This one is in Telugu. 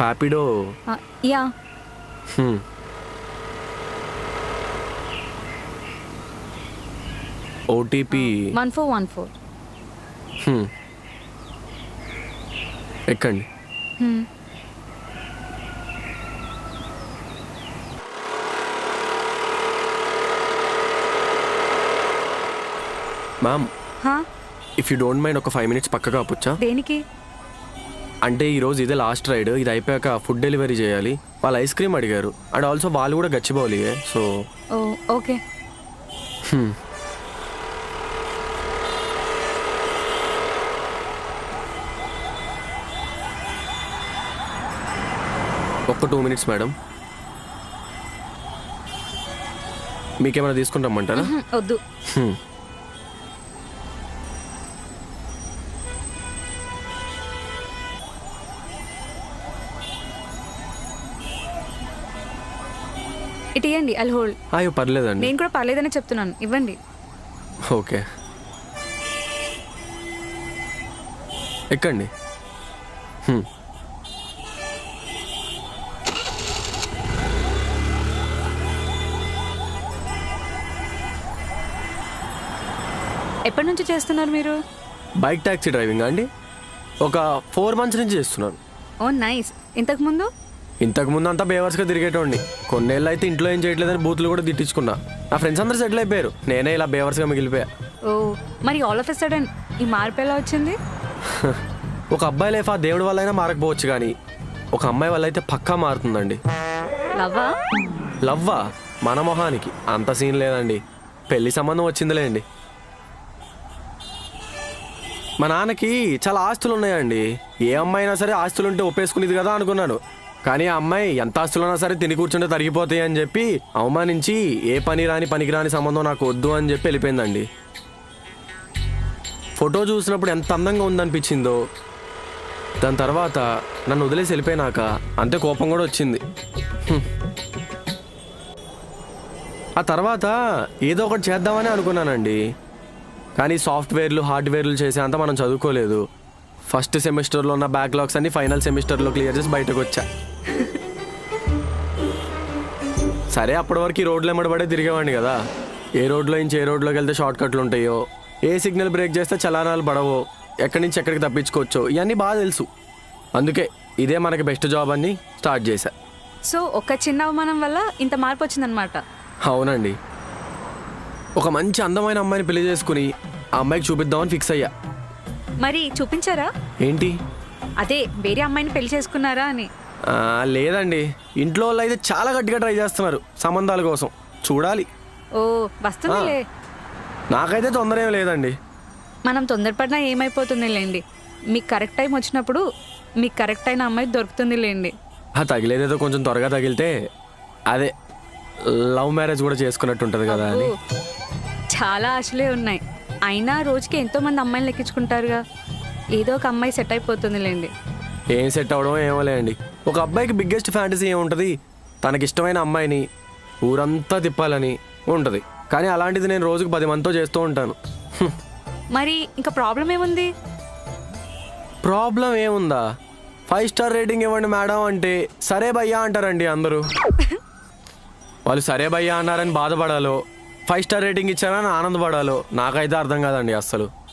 పాపిడో. Yeah. OTP one four one four. ఎక్కండి. Ma'am if you don't mind ఒక ఫైవ్ మినిట్స్ పక్కగా ఆపొచ్చా? దేనికి? అంటే ఈరోజు ఇదే లాస్ట్ రైడ్ ఇది అయిపోయాక ఫుడ్ డెలివరీ చేయాలి. వాళ్ళు ఐస్ క్రీమ్ అడిగారు. అండ్ ఆల్సో వాళ్ళు కూడా గచ్చిపోవాలి సో ఓకే. ఒక్క టూ మినిట్స్ మేడం మీకేమైనా తీసుకుంటామంటారా వద్దు. ఇటు ఇవ్వండి అల్ హోల్డ్ అయ్యో పర్లేదండి. నేను కూడా పర్లేదని చెప్తున్నాను. ఇవ్వండి. ఓకే. ఎక్కండి. హ్మ్. ఎప్పటి నుంచి చేస్తున్నారు మీరు? బైక్ ట్యాక్సీ డ్రైవింగ్ అండి. ఒక ఫోర్ మంత్స్ నుంచి చేస్తున్నాను. Oh nice. ఇంతకు ముందు? ఇంతకు ముందు అంతా బేవర్స్గా తిరిగేటోండి కొన్నేళ్ళు అయితే ఇంట్లో ఏం చేయట్లేదని బూతులు కూడా తిట్టించుకున్నా. నా ఫ్రెండ్స్ అందరూ సెటిల్ అయిపోయారు. నేనే ఇలా బేవర్స్గా మిగిలిపోయా. ఓ మరి ఆల్ ఆఫ్ ఎ సడన్ ఈ మార్పు ఎలా వచ్చింది? ఒక అబ్బాయి లైఫ్ ఆ దేవుడి వల్ల అయినా మారకపోవచ్చు కానీ ఒక అమ్మాయి వల్ల అయితే పక్కా మారుతుందండి. లవ్వా? లవ్వా? మన మొహానికి. అంత సీన్ లేదండి. పెళ్ళి సంబంధం వచ్చిందిలేండి. మా నాన్నకి చాలా ఆస్తులు ఉన్నాయండి ఏ అమ్మాయి అయినా సరే ఆస్తులు ఉంటే ఒప్పేసుకునేది కదా అనుకున్నాను. కానీ ఆ అమ్మాయి ఎంత ఆస్తులున్నా సరే తిని కూర్చుంటే తరిగిపోతాయి అని చెప్పి అవమానించి ఏ పని రాని పనికిరాని సంబంధం నాకు వద్దు అని చెప్పి వెళ్ళిపోయిందండి. ఫోటో చూసినప్పుడు ఎంత అందంగా ఉందనిపించిందో దాని తర్వాత నన్ను వదిలేసి వెళ్ళిపోయినాక అంతే కోపం కూడా వచ్చింది. ఆ తర్వాత ఏదో ఒకటి చేద్దామని అనుకున్నానండి. కానీ సాఫ్ట్వేర్లు హార్డ్వేర్లు చేసే అంత మనం చదువుకోలేదు. ఫస్ట్ సెమిస్టర్లో ఉన్న బ్యాక్లాగ్స్ అన్ని ఫైనల్ సెమిస్టర్లో క్లియర్ చేసి బయటకు వచ్చా. సరే అప్పటి వరకు ఈ రోడ్లు ఎమ్మడబడే తిరిగేవాడిని కదా. ఏ రోడ్లో నుంచి ఏ రోడ్లోకి వెళ్తే షార్ట్ కట్లు ఉంటాయో ఏ సిగ్నల్ బ్రేక్ చేస్తే చలానాలు పడవో ఎక్కడి నుంచి ఎక్కడికి తప్పించుకోవచ్చో ఇవన్నీ బాగా తెలుసు. అందుకే ఇదే మనకి బెస్ట్ జాబ్ అని స్టార్ట్ చేశా. సో ఒక చిన్న అవమానం వల్ల ఇంత మార్పు వచ్చిందనమాట అవునండి. ఒక మంచి అందమైన అమ్మాయిని పెళ్ళి చేసుకుని ఆ అమ్మాయికి చూపిద్దామని ఫిక్స్ అయ్యా. మరి చూపించారా? ఏంటి? అదే వేరే అమ్మాయిని పెళ్ళి చేసుకున్నారా అని. ఆ, లేదండి. ఇంట్లో వాళ్ళు అయితే చాలా గట్టిగా ట్రై చేస్తున్నారు సంబంధాల కోసం. చూడాలి. ఓ వస్తుందిలే. నాకైతే తొందర ఏం లేదండి. మనం తొందరపడినా ఏమైపోతుంది లేండి మీకు కరెక్ట్ టైం వచ్చినప్పుడు మీకు కరెక్ట్ అయిన అమ్మాయి దొరుకుతుంది లేండి ఆ తగిలేదేదో కొంచెం త్వరగా తగిలితే అదే లవ్ మ్యారేజ్ కూడా చేసుకున్నట్టు ఉంటుంది కదా అని. చాలా ఆశలే ఉన్నాయి. అయినా రోజుకి ఎంతో మంది అమ్మాయిలు లెక్కించుకుంటారుగా. ఏదో ఒక అమ్మాయి సెట్ అయిపోతుంది లేండి ఏం సెట్ అవడం ఏమో లేండి. ఒక అబ్బాయికి బిగ్గెస్ట్ ఫ్యాంటసీ ఏముంటుంది? తనకిష్టమైన అమ్మాయిని ఊరంతా తిప్పాలని ఉంటుంది. కానీ అలాంటిది నేను రోజుకు పది మందితో చేస్తూ ఉంటాను. మరి ఇంకా ప్రాబ్లం ఏముంది? ప్రాబ్లం ఏముందా? ఫైవ్ స్టార్ రేటింగ్ ఇవ్వండి మేడం అంటే సరే భయ్యా అంటారండి అందరూ. వాళ్ళు సరే భయ్యా అన్నారని బాధపడాలో ఫైవ్ స్టార్ రేటింగ్ ఇచ్చారని ఆనందపడాలో. నాకైతే అర్థం కాదండి అస్సలు.